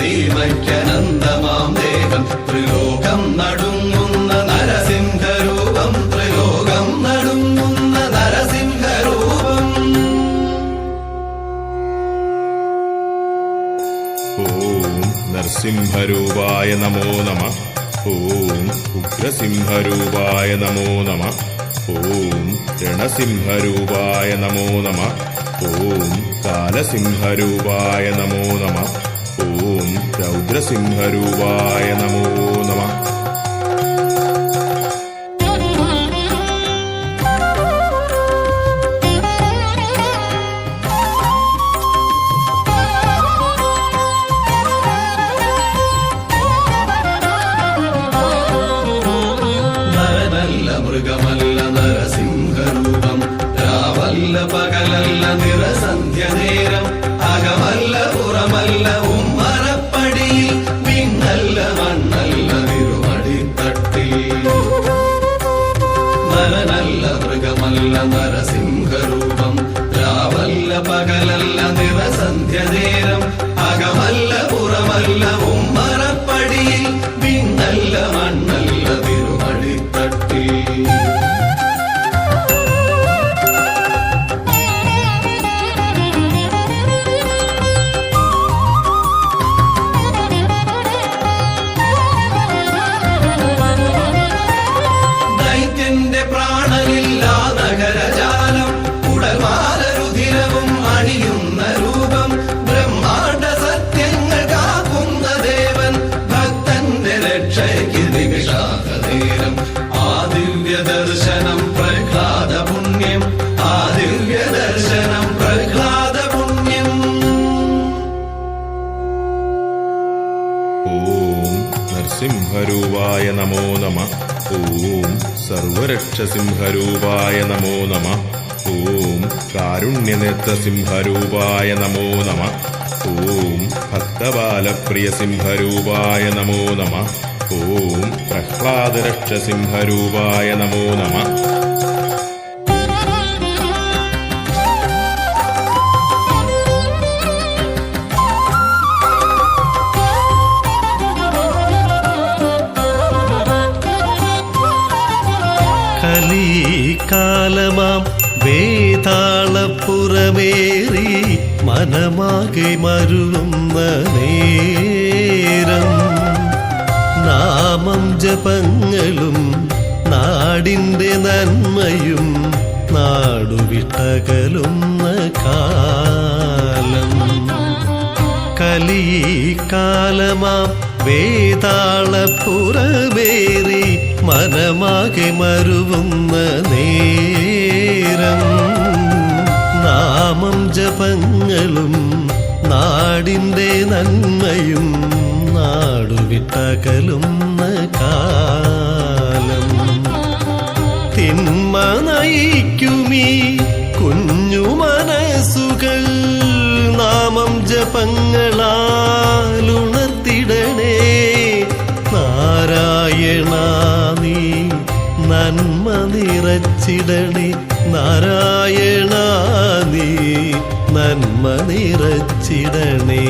സീമയ്ക്കനന്തമാം ദേഹം ത്രിലോകം നടുങ്ങുന്ന നരസിംഹരൂപം. ത്രിലോകം നടുങ്ങുന്ന നരസിംഹരൂപം. ഓം നരസിംഹരൂപായ നമോ നമ. ഓം ഉഗ്രസിംഹരൂപായ നമോ നമ. ഓം രണസിംഹരൂപായ നമോ നമ. ഓം കാലസിംഹരൂപായ നമോ നമ. ഓം രൗദ്രസിംഹരൂപായ നമോ നമ. നരസിംഹരൂപം രാവല്ല പകലല്ല നിറസന്ധ്യ നേരം അകമല്ല പുറമല്ല ഉമ്മറപ്പടിയിൽ നരനല്ല മൃഗമല്ല നരസിംഹരൂപം. രാവല്ല പകലല്ല നിറസന്ധ്യ നേരം അകമല്ല പുറമല്ല ദർശനം പ്രഹ്ലാദ പുണ്യം. ആ ദിവ്യ ദർശനം പ്രഹ്ലാദ പുണ്യം. ഓം നരസിംഹരൂപായ നമോ നമ. ഓം സർവരക്ഷസിംഹരൂപായ നമോ നമ. ഓം കാരുണ്യനേത്രസിംഹരൂപായ നമോ നമ. ഓം ഭക്തബാലപ്രിയസിംഹരൂപായ നമോ നമ. ഓം പ്രഹ്ലാദരക്ഷസിംഹരൂപായ നമോ നമ. കലീകാലമാം വേതാളപ്പുറമേറി മനമാകെ മരുളുന്ന നേരം നാമം ജപങ്ങളും നാടിന്റെ നന്മയും നാടുവിട്ടകലുന്ന കാലം. കലീകാലമാം വേതാളപ്പുറമേറി മനമാകെ മരുവുന്ന നേരം. നാമം ജപങ്ങളും നാടിന്റെ നന്മയും നാടുവിട്ടകലുന്ന കാലം. തിന്മ നയിക്കുമീ കുഞ്ഞു മനസ്സുകൾ നാമം ജപങ്ങളാലുണർത്തിടണേ. നാരായണ നീ നന്മ നിറച്ചിടണേ. നാരായണ നീ നന്മ നിറച്ചിടണേ.